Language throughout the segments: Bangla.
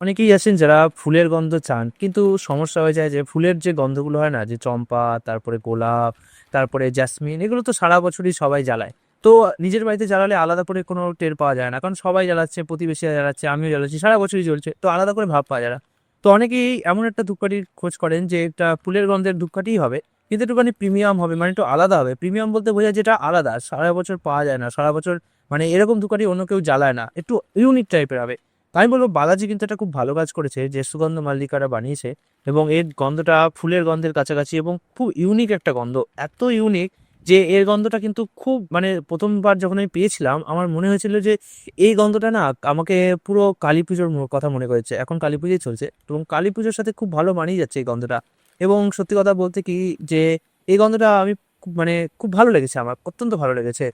অনেকেই আছেন যারা ফুলের গন্ধ চান, কিন্তু সমস্যা হয়ে যায় যে ফুলের যে গন্ধগুলো হয় না, যে চম্পা, তারপরে গোলাপ, তারপরে জাসমিন এগুলো তো সারা বছরই সবাই জ্বালায়। তো নিজের বাড়িতে জ্বালালে আলাদা করে কোনো টের পাওয়া যায় না, কারণ সবাই জ্বালাচ্ছে প্রতিবেশীরা জ্বালাচ্ছে, আমিও জ্বালাচ্ছি, সারা বছরই চলছে তো আলাদা করে ভাব পাওয়া যায় না। তো অনেকেই এমন একটা ধূপকাঠির খোঁজ করেন যে একটা ফুলের গন্ধের ধূপকাঠিই হবে, কিন্তু একটুখানি প্রিমিয়াম হবে মানে একটু আলাদা হবে। প্রিমিয়াম বলতে বোঝায় যেটা আলাদা, সারা বছর পাওয়া যায় না, সারা বছর মানে এরকম ধূপকাঠি অন্য কেউ জ্বালায় না, একটু ইউনিক টাইপের হবে। আমি বলব বালাজি কিন্তু একটা খুব ভালো কাজ করেছে যে সুগন্ধ মাল্লিকারা বানিয়েছে এবং এর গন্ধটা ফুলের গন্ধের কাছাকাছি এবং খুব ইউনিক একটা গন্ধ। এত ইউনিক যে এর গন্ধটা কিন্তু খুব মানে প্রথমবার যখন আমি পেয়েছিলাম, আমার মনে হয়েছিল যে এই গন্ধটা না আমাকে পুরো কালী পুজোর কথা মনে করেছে। এখন কালী পুজোই চলছে এবং কালী পুজোর সাথে খুব ভালো মানিয়ে যাচ্ছে এই গন্ধটা। এবং সত্যি কথা বলতে কি যে এই গন্ধটা আমি মানে খুব ভালো লেগেছে আমার, অত্যন্ত ভালো লেগেছে।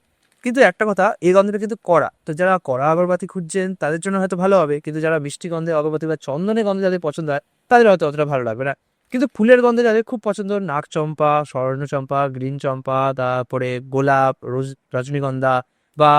কিন্তু একটা কথা, এই গন্ধটা কিন্তু কড়া। তো যারা কড়া আগরবাতি খুঁজছেন, তাদের জন্য হয়তো ভালো হবে। কিন্তু যারা মিষ্টি গন্ধে আগরবাতি বা চন্দনের গন্ধে যাদের পছন্দ হয়, তাদের হয়তো অতটা ভালো লাগবে না। কিন্তু ফুলের গন্ধে যাদের খুব পছন্দ নাক চম্পা, স্বর্ণ চম্পা, গ্রিন চম্পা, তারপরে গোলাপ, রোজ, রজনীগন্ধা বা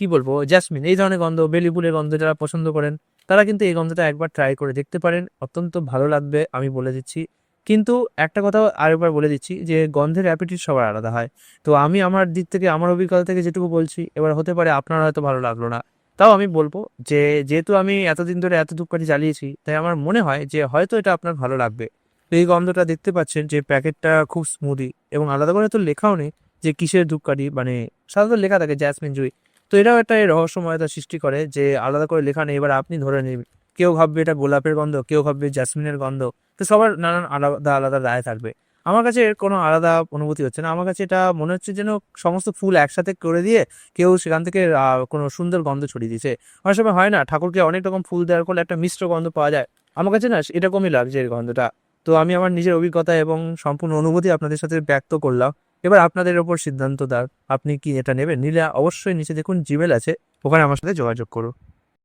কি বলব জ্যাসমিন এই ধরনের গন্ধ, বেলি ফুলের গন্ধ যারা পছন্দ করেন, তারা কিন্তু এই গন্ধটা একবার ট্রাই করে দেখতে পারেন। অত্যন্ত ভালো লাগবে, আমি বলে দিচ্ছি। কিন্তু একটা কথা আরেকবার বলে দিচ্ছি যে গন্ধের অ্যাপিটিট সবার আলাদা হয়। তো আমি আমার দিক থেকে, আমার অভিজ্ঞতা থেকে যেটুকু বলছি, এবার হতে পারে আপনার হয়তো ভালো লাগল না। তাও আমি বলব যে যেহেতু আমি এতদিন ধরে এত ধূপকাঠি জ্বালিয়েছি, তাই আমার মনে হয় যে হয়তো এটা আপনার ভালো লাগবে। তো এই গন্ধটা দেখতে পাচ্ছেন যে প্যাকেটটা খুব স্মুদি এবং আলাদা করে তো লেখাও নেই যে কিসের ধূপকাঠি মানে সাধারণত লেখা থাকে জ্যাসমিন জুই। তো এটাও একটা রহস্যময়তা সৃষ্টি করে যে আলাদা করে লেখা নেই, এবার আপনি ধরে কেউ ভাববে এটা গোলাপের গন্ধ, কেউ ভাববে জ্যাসমিনের গন্ধ। তো সবার নানান আলাদা আলাদা রায় থাকবে। আমার কাছে এর কোনো আলাদা অনুভূতি হচ্ছে না। আমার কাছে এটা মনে হচ্ছে যেন সমস্ত ফুল একসাথে করে দিয়ে কেউ সেখান থেকে কোনো সুন্দর গন্ধ ছড়িয়ে দিয়েছে। অনেক সময় হয় না, ঠাকুরকে অনেক রকম ফুল দেওয়ার ফলে একটা মিশ্র গন্ধ পাওয়া যায়। আমার কাছে না এরকমই লাগছে এর গন্ধটা। তো আমি আমার নিজের অভিজ্ঞতা এবং সম্পূর্ণ অনুভূতি আপনাদের সাথে ব্যক্ত করলাম। এবার আপনাদের ওপর সিদ্ধান্ত দার আপনি কি এটা নেবেন? নিলে অবশ্যই নিচে দেখুন জিমেল আছে, ওখানে আমার সাথে যোগাযোগ করুন।